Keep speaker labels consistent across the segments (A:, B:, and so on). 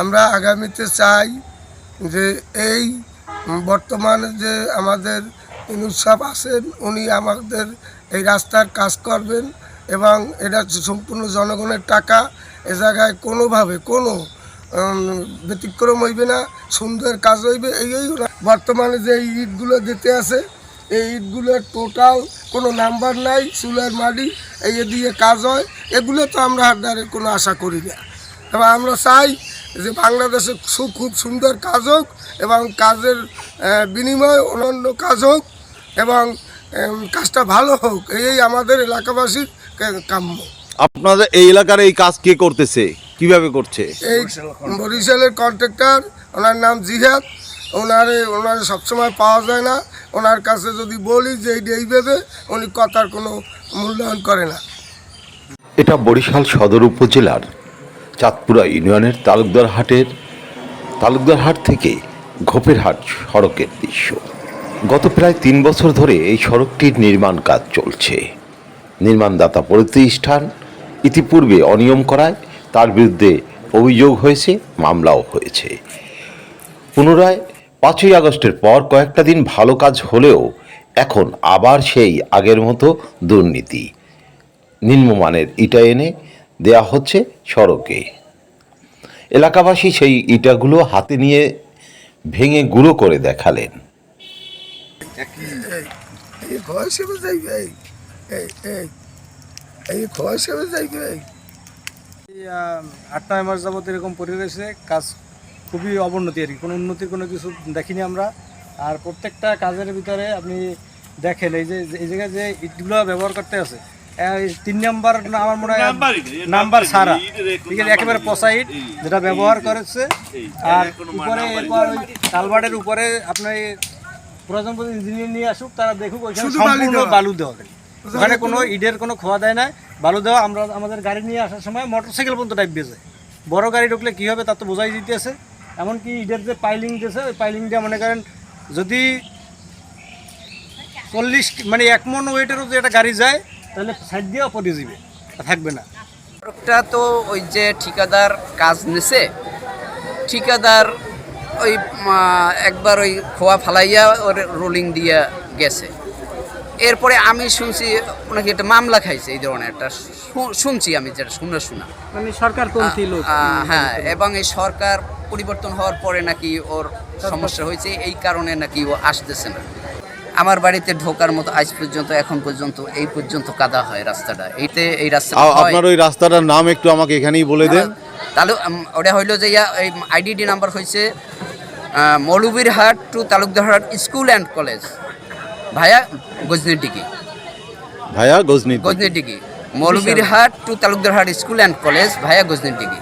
A: আমরা আগামীতে চাই যে এই বর্তমানে যে আমাদের ইনুসাব আছেন, উনি আমাদের এই রাস্তার কাজ করবেন এবং এটা সম্পূর্ণ জনগণের টাকা, এ জায়গায় কোনোভাবে কোনো ব্যতিক্রম হইবে না, সুন্দর কাজ হইবে, এই বর্তমানে যে ইটগুলো দিতে আছে, এই ইটগুলোর টোটাল কোনো নাম্বার নাই, চুলের মাটি, এই দিয়ে কাজ হয়, এগুলো তো আমরা আর কোনো আশা করি না। এবং আমরা চাই যে বাংলাদেশে খুব সুন্দর কাজ হোক এবং কাজের বিনিময়ে অন্যান্য কাজ হোক এবং কাজটা ভালো হোক এই আমাদের এলাকাবাসীর কাম্য।
B: আপনাদের এই এলাকার এই কাজ কে করতেছে? কীভাবে করছে?
A: এই বরিশালের কন্ট্রাক্টর ওনার নাম জিহাদ। ওনারে ওনারে সবসময় পাওয়া যায় না। ওনার কাছে যদি বলি যে এই এই বেঁধে উনি কথার কোনো মূল্যায়ন করে না।
C: এটা বরিশাল সদর উপজেলার চাঁদপুরা ইউনিয়নের তালুকদার হাটের তালুকদার হাট থেকে ঘোপের হাট সড়কের দৃশ্য। গত প্রায় তিন বছর ধরে এই সড়কটির নির্মাণ কাজ চলছে। নির্মাণদাতা প্রতিষ্ঠান ইতিপূর্বে অনিয়ম করায় তার বিরুদ্ধে অভিযোগ হয়েছে, মামলাও হয়েছে। পুনরায় পাঁচই আগস্টের পর কয়েকটা দিন ভালো কাজ হলেও এখন আবার সেই আগের মতো দুর্নীতি। নিম্নমানের ইটা এনে দেয়া হচ্ছে সড়কে। এলাকাবাসী সেই ইটাগুলো হাতে নিয়ে ভেঙে গুঁড়ো করে দেখালেন।
D: আট নয় মাস যাবত এরকম পড়ে রয়েছে কাজ খুবই অবনতি আর কি। কোনো উন্নতির কোনো কিছু দেখিনি আমরা। আর প্রত্যেকটা কাজের ভিতরে আপনি দেখেন এই যে এই জায়গায় যে ইটগুলো ব্যবহার করতে আছে তিন নাম্বার আমার মনে হয় নাম্বার সারা। ঠিক আছে একেবারে পচা ইট যেটা ব্যবহার করেছে। আর উপরে এরপর ওই কালভার্টের উপরে আপনার প্রয়োজন ইঞ্জিনিয়ার নিয়ে আসুক তারা দেখুক ওইখানে সম্পূর্ণ বালু দেওয়া ওখানে কোনো ইটের কোনো খোয়া দেয় না। বালু দেওয়া আমরা আমাদের গাড়ি নিয়ে আসার সময় মোটরসাইকেল পর্যন্ত ডাইবে যায়। বড় গাড়ি ঢুকলে কী হবে তার তো বোঝাই দিতেছে। এমনকি ইটের যে পাইলিং দিয়েছে ওই পাইলিংটা মনে করেন যদি চল্লিশ মানে এক মন ওয়েটেরও যে একটা গাড়ি যায় তাহলে সাইড দিয়েও পড়ে যাবে থাকবে না।
E: সড়কটা তো ওই যে ঠিকাদার কাজ নিছে ঠিকাদার ওই একবার ওই খোয়া ফালাইয়া ওর রোলিং দিয়া গেছে। এরপরে আমি শুনছি ওনাকে একটা মামলা খাইছে এই ধরনের একটা শুনছি আমি যেটা শুনে শোনা।
D: মানে সরকার
E: হ্যাঁ এবং এই সরকার পরিবর্তন হওয়ার পরে নাকি ওর সমস্যা হয়েছে এই কারণে নাকি ও আসতেছে না। আমার বাড়িতে ঢোকার মতো আজ পর্যন্ত এখন পর্যন্ত এই পর্যন্ত কাদা হয় রাস্তাটা। এইতে এই রাস্তা
B: আপনার ওই রাস্তাটার নাম একটু আমাকে এখানেই বলে দেন।
E: তাহলে ওটা হইল যে ইয়া এই আইডিডি নাম্বার হয়েছে Moulvirhat to Talukdarhat school and college. Via Gazni Dighi
B: ভাইয়া Gazni
E: Gazni Dighi Moulvirhat to Talukdarhat school and college via Gazni Dighi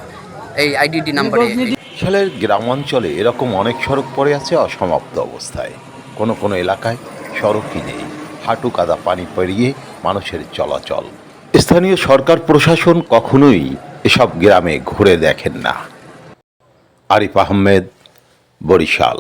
E: এই আইডিডি নাম্বারে
C: বরিশালের গ্রামাঞ্চলে এরকম অনেক সড়ক পড়ে আছে অসমাপ্ত অবস্থায়। কোনো কোনো এলাকায় সড়কই নেই। হাঁটু কাদা পানি পেরিয়ে মানুষের চলাচল। স্থানীয় সরকার প্রশাসন কখনোই এসব গ্রামে ঘুরে দেখেন না। আরিফ আহমেদ, বরিশাল।